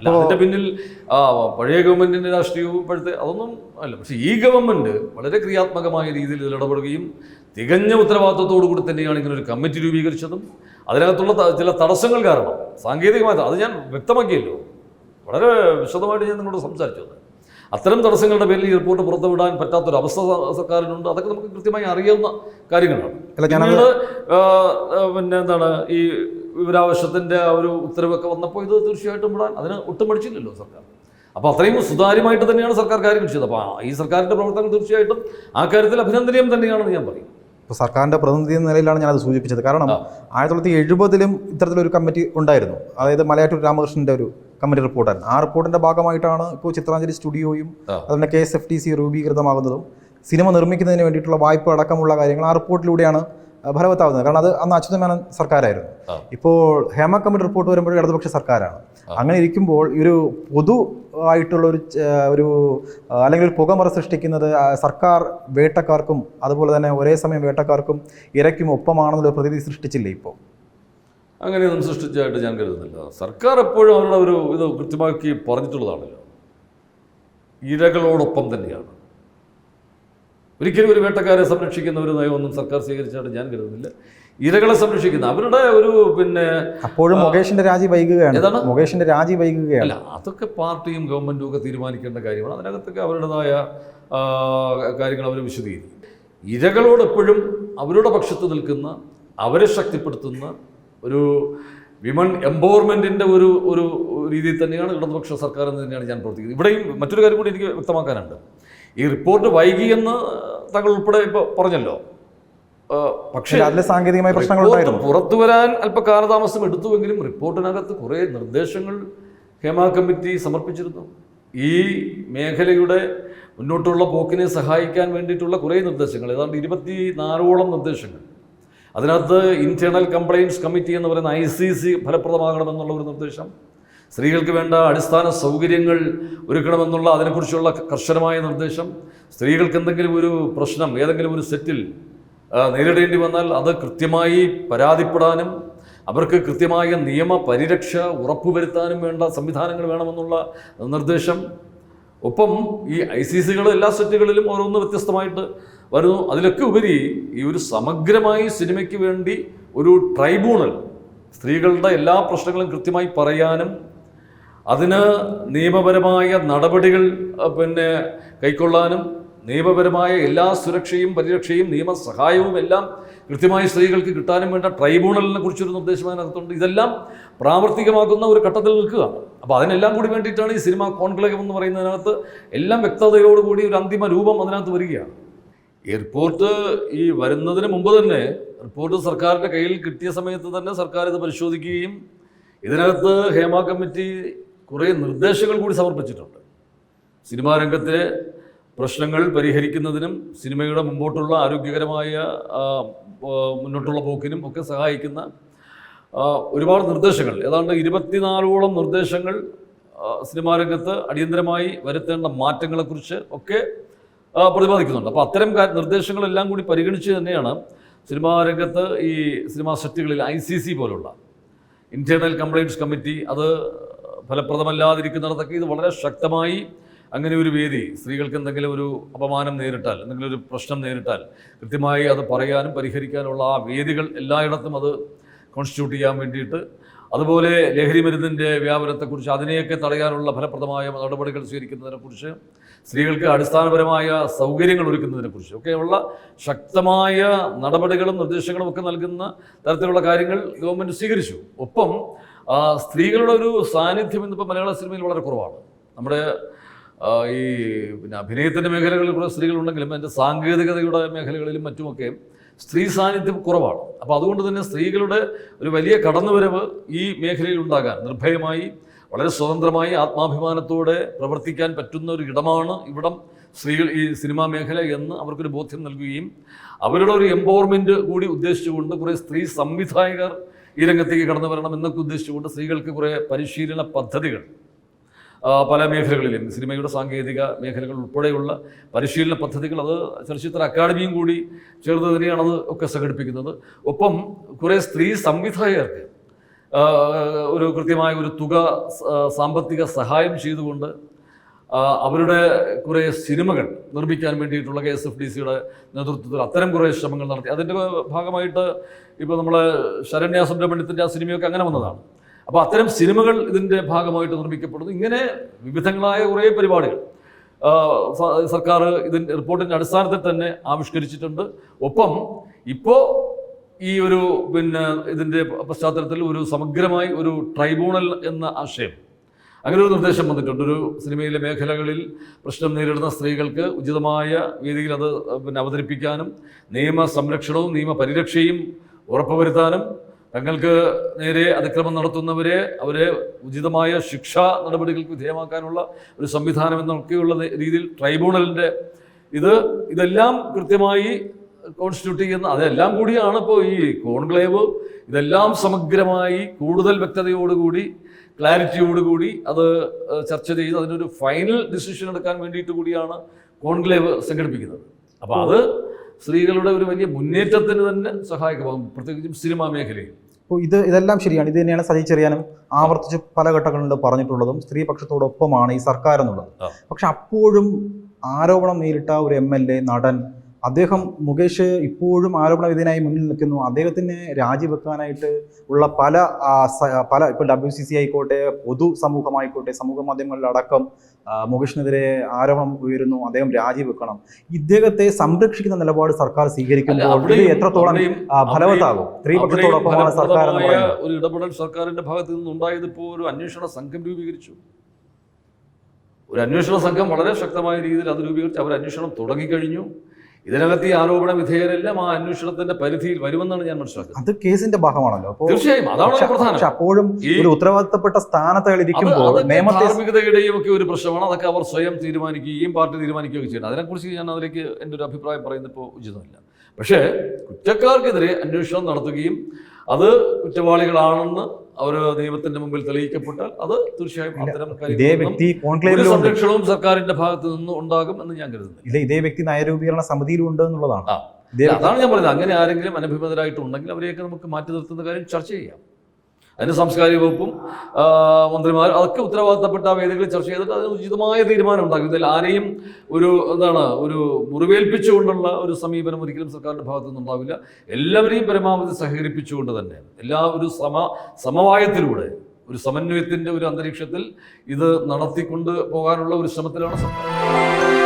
അല്ല അതിന്റെ പിന്നിൽ ആ പഴയ ഗവൺമെന്റിന്റെ രാഷ്ട്രീയവും ഇപ്പോഴത്തെ അതൊന്നും അല്ല. പക്ഷെ ഈ ഗവൺമെന്റ് വളരെ ക്രിയാത്മകമായ രീതിയിൽ ഇതിൽ ഇടപെടുകയും തികഞ്ഞ ഉത്തരവാദിത്വത്തോടു കൂടി തന്നെയാണ് ഇങ്ങനെ ഒരു കമ്മിറ്റി രൂപീകരിച്ചതും അതിനകത്തുള്ള ചില തടസ്സങ്ങൾ കാരണം. സാങ്കേതികമായ അത് ഞാൻ വ്യക്തമാക്കിയല്ലോ. വളരെ വിശദമായിട്ട് ഞാൻ നിങ്ങളോട് സംസാരിച്ചത് അത്തരം തടസ്സങ്ങളുടെ പേരിൽ ഈ റിപ്പോർട്ട് പുറത്തുവിടാൻ പറ്റാത്തൊരു അവസ്ഥ സർക്കാരിനുണ്ട്. അതൊക്കെ നമുക്ക് കൃത്യമായി അറിയാവുന്ന കാര്യങ്ങളാണ്. പിന്നീട് പിന്നെ എന്താണ് ഈ വിവരാവശ്യത്തിന്റെ ഒരു ഉത്തരവൊക്കെ വന്നപ്പോൾ ഇത് തീർച്ചയായിട്ടും വിടാൻ അതിന് ഒട്ടും മടിച്ചില്ലല്ലോ സർക്കാർ. അപ്പോൾ അത്രയും സുതാര്യമായിട്ട് തന്നെയാണ് സർക്കാർ കാര്യങ്ങൾ ചെയ്തത്. അപ്പോൾ ഈ സർക്കാരിന്റെ പ്രവർത്തനം തീർച്ചയായിട്ടും ആ കാര്യത്തിൽ അഭിനന്ദനീയം തന്നെയാണെന്ന് ഞാൻ പറയും. ഇപ്പോൾ സർക്കാരിന്റെ പ്രതിനിധി എന്ന നിലയിലാണ് ഞാനത് സൂചിപ്പിച്ചത്. കാരണം ആയിരത്തി തൊള്ളായിരത്തി എഴുപതിലും ഇത്തരത്തിലൊരു കമ്മിറ്റി ഉണ്ടായിരുന്നു. അതായത് മലയാറ്റൂർ രാമകൃഷ്ണന്റെ ഒരു കമ്മിറ്റി റിപ്പോർട്ടായിരുന്നു ആ റിപ്പോർട്ടിന്റെ ഭാഗമായിട്ടാണ് ഇപ്പോൾ ചിത്രാഞ്ജലി സ്റ്റുഡിയോയും. അതുപോലെ K S F T C രൂപീകൃതമാകുന്നതും cinema നിർമ്മിക്കുന്നതിന് വേണ്ടിയിട്ടുള്ള വായ്പ അടക്കമുള്ള കാര്യങ്ങൾ ആ റിപ്പോർട്ടിലൂടെയാണ് ഫലവത്താവുന്നത് കാരണം അത് അന്ന് അച്യുതമേനോൻ സർക്കാരായിരുന്നു. ആ. ഇപ്പോൾ ഹേമ കമ്മിറ്റി റിപ്പോർട്ട് വരുമ്പോൾ ഇടതുപക്ഷ സർക്കാരാണ്. അങ്ങനെ ഇരിക്കുമ്പോൾ ഈ ഒരു പൊതു ആയിട്ടുള്ള ഒരു ഒരു അല്ലെങ്കിൽ ഒരു പുകമറ സൃഷ്ടിക്കുന്നത് സർക്കാർ വേട്ടക്കാർക്കും അതുപോലെ തന്നെ ഒരേ സമയം വേട്ടക്കാർക്കും ഇരയ്ക്കും ഒപ്പമാണെന്നുള്ള പ്രതീതി സൃഷ്ടിച്ചില്ലേ ഇപ്പോൾ? അങ്ങനെയൊന്നും സൃഷ്ടിച്ചതായിട്ട് ഞാൻ കരുതുന്നില്ല. സർക്കാർ എപ്പോഴും അവരുടെ ഒരു ഇത് കൃത്യമാക്കി പറഞ്ഞിട്ടുള്ളതാണല്ലോ ഇരകളോടൊപ്പം തന്നെയാണ്. ഒരിക്കലും ഒരു വേട്ടക്കാരെ സംരക്ഷിക്കുന്ന ഒരു നയമൊന്നും സർക്കാർ സ്വീകരിച്ചായിട്ട് ഞാൻ കരുതുന്നില്ല. ഇരകളെ സംരക്ഷിക്കുന്ന അവരുടെ ഒരു പിന്നെ അപ്പോഴും മുകേഷിന്റെ രാജി വൈകുകയാണ്. ഏതാണ്? മുകേഷിന്റെ രാജി വൈകുകയാണ്. അല്ല അതൊക്കെ പാർട്ടിയും ഗവൺമെന്റും ഒക്കെ തീരുമാനിക്കേണ്ട കാര്യമാണ്. അതിനകത്തൊക്കെ അവരുടേതായ കാര്യങ്ങൾ അവർ വിശദീകരിക്കും. ഇരകളോട് എപ്പോഴും അവരുടെ പക്ഷത്ത് നിൽക്കുന്ന അവരെ ശക്തിപ്പെടുത്തുന്ന ഒരു വിമൺ എംപവർമെന്റിന്റെ ഒരു ഒരു രീതിയിൽ തന്നെയാണ് ഇടതുപക്ഷ സർക്കാർ എന്ന് തന്നെയാണ് ഞാൻ പ്രവർത്തിക്കുന്നത്. ഇവിടെയും മറ്റൊരു കാര്യം കൂടി എനിക്ക് വ്യക്തമാക്കാനുണ്ട്. ഈ റിപ്പോർട്ട് വൈകി എന്ന് താങ്കൾ ഉൾപ്പെടെ ഇപ്പോൾ പറഞ്ഞല്ലോ. പക്ഷേ അതിലെ സാങ്കേതികമായ പ്രശ്നങ്ങൾ പുറത്തു വരാൻ അല്പ കാലതാമസം എടുത്തുവെങ്കിലും റിപ്പോർട്ടിനകത്ത് കുറേ നിർദ്ദേശങ്ങൾ ഹേമ കമ്മിറ്റി സമർപ്പിച്ചിരുന്നു. ഈ മേഖലയുടെ മുന്നോട്ടുള്ള പോക്കിനെ സഹായിക്കാൻ വേണ്ടിയിട്ടുള്ള കുറേ നിർദ്ദേശങ്ങൾ. ഏതാണ്ട് ഇരുപത്തി നാലോളം നിർദ്ദേശങ്ങൾ. അതിനകത്ത് ഇന്റേണൽ കംപ്ലയിൻസ് കമ്മിറ്റി എന്ന് പറയുന്ന ഐ സി സി ഫലപ്രദമാകണമെന്നുള്ള ഒരു നിർദ്ദേശം. സ്ത്രീകൾക്ക് വേണ്ട അടിസ്ഥാന സൗകര്യങ്ങൾ ഒരുക്കണമെന്നുള്ള അതിനെക്കുറിച്ചുള്ള കർശനമായ നിർദ്ദേശം. സ്ത്രീകൾക്ക് എന്തെങ്കിലും ഒരു പ്രശ്നം ഏതെങ്കിലും ഒരു സെറ്റിൽ നേരിടേണ്ടി വന്നാൽ അത് കൃത്യമായി പരാതിപ്പെടാനും അവർക്ക് കൃത്യമായ നിയമ പരിരക്ഷ ഉറപ്പുവരുത്താനും വേണ്ട സംവിധാനങ്ങൾ വേണമെന്നുള്ള നിർദ്ദേശം. ഒപ്പം ഈ ഐ സി സികൾ എല്ലാ സെറ്റുകളിലും ഓരോന്ന് വ്യത്യസ്തമായിട്ട് വരുന്നു. അതിലൊക്കെ ഉപരി ഈ ഒരു സമഗ്രമായി സിനിമയ്ക്ക് വേണ്ടി ഒരു ട്രൈബ്യൂണൽ സ്ത്രീകളുടെ എല്ലാ പ്രശ്നങ്ങളും കൃത്യമായി പറയാനും അതിന് നിയമപരമായ നടപടികൾ പിന്നെ കൈക്കൊള്ളാനും നിയമപരമായ എല്ലാ സുരക്ഷയും പരിരക്ഷയും നിയമസഹായവും എല്ലാം കൃത്യമായി സ്ത്രീകൾക്ക് കിട്ടാനും വേണ്ട ട്രൈബ്യൂണലിനെ കുറിച്ചൊരു നിർദ്ദേശം അതിനകത്തുണ്ട്. ഇതെല്ലാം പ്രാവർത്തികമാക്കുന്ന ഒരു ഘട്ടത്തിൽ നിൽക്കുക അപ്പോൾ അതിനെല്ലാം കൂടി വേണ്ടിയിട്ടാണ് ഈ സിനിമ കോൺക്ലേവ് എന്ന് പറയുന്നതിനകത്ത് എല്ലാം വ്യക്തതയോടുകൂടി ഒരു അന്തിമ രൂപം അതിനകത്ത് വരികയാണ്. റിപ്പോർട്ട് ഈ വരുന്നതിന് മുമ്പ് തന്നെ റിപ്പോർട്ട് സർക്കാരിന്റെ കയ്യിൽ കിട്ടിയ സമയത്ത് തന്നെ സർക്കാർ ഇത് പരിശോധിക്കുകയും ഇതിനകത്ത് ഹേമ കമ്മിറ്റി കുറേ നിർദ്ദേശങ്ങൾ കൂടി സമർപ്പിച്ചിട്ടുണ്ട്. സിനിമാ രംഗത്തെ പ്രശ്നങ്ങൾ പരിഹരിക്കുന്നതിനും സിനിമയുടെ മുമ്പോട്ടുള്ള ആരോഗ്യകരമായ മുന്നോട്ടുള്ള പോക്കിനും ഒക്കെ സഹായിക്കുന്ന ഒരുപാട് നിർദ്ദേശങ്ങൾ. ഏതാണ്ട് ഇരുപത്തിനാലോളം നിർദ്ദേശങ്ങൾ സിനിമാ രംഗത്ത് അടിയന്തരമായി വരുത്തേണ്ട മാറ്റങ്ങളെക്കുറിച്ച് ഒക്കെ പ്രതിപാദിക്കുന്നുണ്ട്. അപ്പോൾ അത്തരം നിർദ്ദേശങ്ങളെല്ലാം കൂടി പരിഗണിച്ച് തന്നെയാണ് സിനിമാ രംഗത്ത് ഈ സിനിമാ സെറ്റുകളിൽ ഐ സി സി പോലുള്ള ഇന്റേർണൽ കംപ്ലയിന്റ്സ് കമ്മിറ്റി അത് ഫലപ്രദമല്ലാതിരിക്കുന്നിടത്തൊക്കെ ഇത് വളരെ ശക്തമായി അങ്ങനെ ഒരു വേദി സ്ത്രീകൾക്ക് എന്തെങ്കിലും ഒരു അപമാനം നേരിട്ടാൽ എന്തെങ്കിലും ഒരു പ്രശ്നം നേരിട്ടാൽ കൃത്യമായി അത് പറയാനും പരിഹരിക്കാനുള്ള ആ വേദികൾ എല്ലായിടത്തും അത് കോൺസ്റ്റിറ്റ്യൂട്ട് ചെയ്യാൻ വേണ്ടിയിട്ട് അതുപോലെ ലഹരി മരുന്നിന്റെ വ്യാപനത്തെക്കുറിച്ച് അതിനെയൊക്കെ തടയാനുള്ള ഫലപ്രദമായ നടപടികൾ സ്വീകരിക്കുന്നതിനെക്കുറിച്ച് സ്ത്രീകൾക്ക് അടിസ്ഥാനപരമായ സൗകര്യങ്ങൾ ഒരുക്കുന്നതിനെക്കുറിച്ച് ഒക്കെയുള്ള ശക്തമായ നടപടികളും നിർദ്ദേശങ്ങളും ഒക്കെ നൽകുന്ന തരത്തിലുള്ള കാര്യങ്ങൾ ഗവൺമെന്റ് സ്വീകരിച്ചു. ഒപ്പം സ്ത്രീകളുടെ ഒരു സാന്നിധ്യം ഇന്നിപ്പോൾ മലയാള സിനിമയിൽ വളരെ കുറവാണ്. നമ്മുടെ ഈ പിന്നെ അഭിനയത്തിന്റെ മേഖലകളിൽ കുറേ സ്ത്രീകളുണ്ടെങ്കിലും അതിന്റെ സാങ്കേതികതയുടെ മേഖലകളിലും മറ്റുമൊക്കെ സ്ത്രീ സാന്നിധ്യം കുറവാണ്. അപ്പോൾ അതുകൊണ്ട് തന്നെ സ്ത്രീകളുടെ ഒരു വലിയ കടന്നുവരവ് ഈ മേഖലയിൽ ഉണ്ടാകാൻ നിർഭയമായി വളരെ സ്വതന്ത്രമായി ആത്മാഭിമാനത്തോടെ പ്രവർത്തിക്കാൻ പറ്റുന്ന ഒരു ഇടമാണ് ഇവിടം സ്ത്രീകൾ ഈ സിനിമാ മേഖല എന്ന് അവർക്കൊരു ബോധ്യം നൽകുകയും അവരുടെ ഒരു എംപവർമെന്റ് കൂടി ഉദ്ദേശിച്ചുകൊണ്ട് കുറേ സ്ത്രീ സംവിധായകർ ഈ രംഗത്തേക്ക് കടന്നു വരണം എന്നൊക്കെ ഉദ്ദേശിച്ചുകൊണ്ട് സ്ത്രീകൾക്ക് കുറേ പരിശീലന പദ്ധതികൾ പല മേഖലകളിലും സിനിമയുടെ സാങ്കേതിക മേഖലകൾ ഉൾപ്പെടെയുള്ള പരിശീലന പദ്ധതികൾ അത് ചലച്ചിത്ര അക്കാദമിയും കൂടി ചേർന്ന് തന്നെയാണ് അത് ഒക്കെ സംഘടിപ്പിക്കുന്നത്. ഒപ്പം കുറേ സ്ത്രീ സംവിധായകർക്ക് ഒരു കൃത്യമായ ഒരു തുക സാമ്പത്തിക സഹായം ചെയ്തുകൊണ്ട് അവരുടെ കുറേ സിനിമകൾ നിർമ്മിക്കാൻ വേണ്ടിയിട്ടുള്ള കെ എസ് എഫ് ഡി സിയുടെ നേതൃത്വത്തിൽ അത്തരം കുറേ ശ്രമങ്ങൾ നടത്തി. അതിന്റെ ഭാഗമായിട്ട് ഇപ്പോൾ നമ്മൾ ശരണ്യ സുബ്രഹ്മണ്യത്തിന്റെ ആ സിനിമയൊക്കെ അങ്ങനെ വന്നതാണ്. അപ്പോൾ അത്തരം സിനിമകൾ ഇതിന്റെ ഭാഗമായിട്ട് നിർമ്മിക്കപ്പെടുന്നു. ഇങ്ങനെ വിവിധങ്ങളായ കുറേ പരിപാടികൾ. സർക്കാർ ഇതിന്റെ റിപ്പോർട്ടിന്റെ അടിസ്ഥാനത്തിൽ തന്നെ ആവിഷ്കരിച്ചിട്ടുണ്ട്. ഒപ്പം ഇപ്പോൾ ഈ ഒരു പിന്നെ ഇതിന്റെ പശ്ചാത്തലത്തിൽ ഒരു സമഗ്രമായി ഒരു ട്രൈബ്യൂണൽ എന്ന ആശയം. അങ്ങനെ ഒരു നിർദ്ദേശം വന്നിട്ടുണ്ട്. ഒരു സിനിമയിലെ മേഖലകളിൽ പ്രശ്നം നേരിടുന്ന സ്ത്രീകൾക്ക് ഉചിതമായ രീതിയിൽ അത് പിന്നെ അവതരിപ്പിക്കാനും നിയമ സംരക്ഷണവും നിയമ പരിരക്ഷയും ഉറപ്പുവരുത്താനും തങ്ങൾക്ക് നേരെ അതിക്രമം നടത്തുന്നവരെ അവരെ ഉചിതമായ ശിക്ഷാ നടപടികൾക്ക് വിധേയമാക്കാനുള്ള ഒരു സംവിധാനം എന്നൊക്കെയുള്ള രീതിയിൽ ട്രൈബ്യൂണലിന്റെ ഇത് ഇതെല്ലാം കൃത്യമായി കോൺസ്റ്റിറ്റ്യൂട്ട് ചെയ്യുന്ന അതെല്ലാം കൂടിയാണ് ഇപ്പോൾ ഈ കോൺക്ലേവ്. ഇതെല്ലാം സമഗ്രമായി കൂടുതൽ വ്യക്തതയോടുകൂടി ക്ലാരിറ്റിയോടുകൂടി അത് ചർച്ച ചെയ്ത് അതിനൊരു ഫൈനൽ ഡിസിഷൻ എടുക്കാൻ വേണ്ടിയിട്ട് കൂടിയാണ് കോൺക്ലേവ് സംഘടിപ്പിക്കുന്നത്. അപ്പോൾ അത് സ്ത്രീകളുടെ ഒരു വലിയ മുന്നേറ്റത്തിന് തന്നെ സഹായകമാകും. പ്രത്യേകിച്ചും സിനിമാ മേഖലയിൽ. അപ്പോൾ ഇത് ഇതെല്ലാം ശരിയാണ്. ഇത് തന്നെയാണ് സജി ചെറിയാനും ആവർത്തിച്ച് പല ഘട്ടങ്ങളിൽ പറഞ്ഞിട്ടുള്ളതും സ്ത്രീപക്ഷത്തോടൊപ്പമാണ് ഈ സർക്കാർ എന്നുള്ളത്. പക്ഷെ അപ്പോഴും ആരോപണം നേരിട്ട ഒരു എം എൽ എ നടൻ അദ്ദേഹം മുകേഷ് ഇപ്പോഴും ആരോപണ വിധേയനായി മുന്നിൽ നിൽക്കുന്നു. അദ്ദേഹത്തിന് രാജിവെക്കാനായിട്ട് ഉള്ള പല പല ഇപ്പോൾ ഡബ്ല്യു സി സി ആയിക്കോട്ടെ പൊതു സമൂഹമായിക്കോട്ടെ സമൂഹ മാധ്യമങ്ങളിലടക്കം മുകേഷിനെതിരെ ആരോപണം ഉയരുന്നു. അദ്ദേഹം രാജിവെക്കണം. ഇദ്ദേഹത്തെ സംരക്ഷിക്കുന്ന നിലപാട് സർക്കാർ സ്വീകരിക്കുമ്പോൾ എത്രത്തോളം ഫലവത്താകും? സ്ത്രീപക്ഷത്തോടൊപ്പമാണ് സർക്കാർ ഒരു ഇടപെടൽ സർക്കാരിന്റെ ഭാഗത്ത് നിന്നുണ്ടായത് ഇപ്പോൾ ഒരു അന്വേഷണ സംഘം രൂപീകരിച്ചു. ഒരു അന്വേഷണ സംഘം വളരെ ശക്തമായ രീതിയിൽ അത് രൂപീകരിച്ച് അവർ അന്വേഷണം തുടങ്ങിക്കഴിഞ്ഞു. ഇതിനകത്ത് ഈ ആരോപണ വിധേയരെല്ലാം ആ അന്വേഷണത്തിന്റെ പരിധിയിൽ വരുമെന്നാണ് ഞാൻ മനസ്സിലാക്കുന്നത്. അത് കേസിന്റെ ഭാഗമാണല്ലോ. തീർച്ചയായും. അതാണ് പ്രധാനം. അപ്പോഴും ഒരു ഉത്തരവാദിത്തപ്പെട്ട സ്ഥാനത്തുകളിരിക്കുമ്പോൾ ഇരിക്കുമ്പോൾ ധാർമ്മികതയുടെയും ഒക്കെ ഒരു പ്രശ്നമാണ്. അതൊക്കെ അവർ സ്വയം തീരുമാനിക്കുകയും പാർട്ടി തീരുമാനിക്കുകയും ചെയ്യണം. അതിനെക്കുറിച്ച് ഞാൻ അതിലേക്ക് എന്റെ ഒരു അഭിപ്രായം പറയുന്നത് ഇപ്പോൾ ഉചിതമല്ല. പക്ഷേ കുറ്റക്കാർക്കെതിരെ അന്വേഷണം നടത്തുകയും അത് കുറ്റവാളികളാണെന്ന് അവർ ദൈവത്തിന്റെ മുമ്പിൽ തെളിയിക്കപ്പെട്ടാൽ അത് തീർച്ചയായും അത്തരം സംരക്ഷണവും സർക്കാരിന്റെ ഭാഗത്ത് നിന്ന് ഉണ്ടാകും എന്ന് ഞാൻ കരുതുന്നു ഇല്ല ഇതേ വ്യക്തി നയരൂപീകരണ സമിതിയിലും ഉണ്ട് എന്നുള്ളതാണ്. അതാണ് ഞാൻ പറയുന്നത് അങ്ങനെ ആരെങ്കിലും അനഭിമതരായിട്ടുണ്ടെങ്കിൽ അവരെയൊക്കെ നമുക്ക് മാറ്റി നിർത്തുന്ന കാര്യം ചർച്ച ചെയ്യാം. അതിന് സാംസ്കാരിക വകുപ്പും മന്ത്രിമാർ അതൊക്കെ ഉത്തരവാദിത്തപ്പെട്ട വേദികളിൽ ചർച്ച ചെയ്തിട്ട് അതിന് ഉചിതമായ തീരുമാനം ഉണ്ടാക്കും. ഇതിൽ ആരെയും ഒരു എന്താണ് ഒരു മുറിവേൽപ്പിച്ചുകൊണ്ടുള്ള ഒരു സമീപനം ഒരിക്കലും സർക്കാരിന്റെ ഭാഗത്തു നിന്നുണ്ടാവില്ല എല്ലാവരെയും പരമാവധി സഹകരിപ്പിച്ചുകൊണ്ട് തന്നെ എല്ലാ ഒരു സമ സമവായത്തിലൂടെ ഒരു സമന്വയത്തിന്റെ ഒരു അന്തരീക്ഷത്തിൽ ഇത് നടത്തിക്കൊണ്ട് പോകാനുള്ള ഒരു ശ്രമത്തിലാണ് സർക്കാർ.